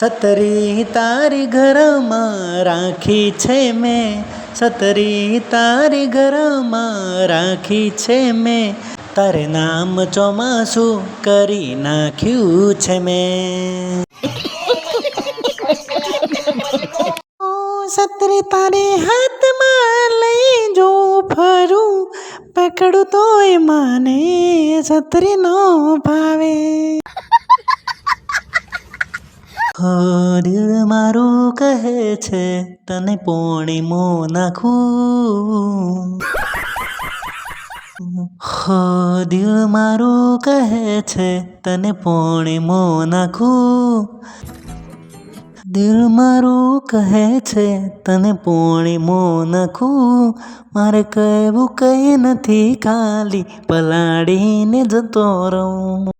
સતરી તારી ઘરમાં રાખી છે મેં. સતરી તારી ઘરમાં રાખી છે મેં. તારે નામ ચોમાસું કરી નાખ્યું છે મેં. સતરી તારે હાથમાં લઈ જો ફરું. પકડું તોય માને સતરી નો ભાવે. દિલ મારું કહે છે, તને પોણીમો નાખું. દિલ મારું કહે છે, તને પોણીમો નાખું. દિલ મારું કહે છે, તને પોણીમો નાખું. મારે કહેવું કંઈ નથી, ખાલી પલાળીને જતો રહું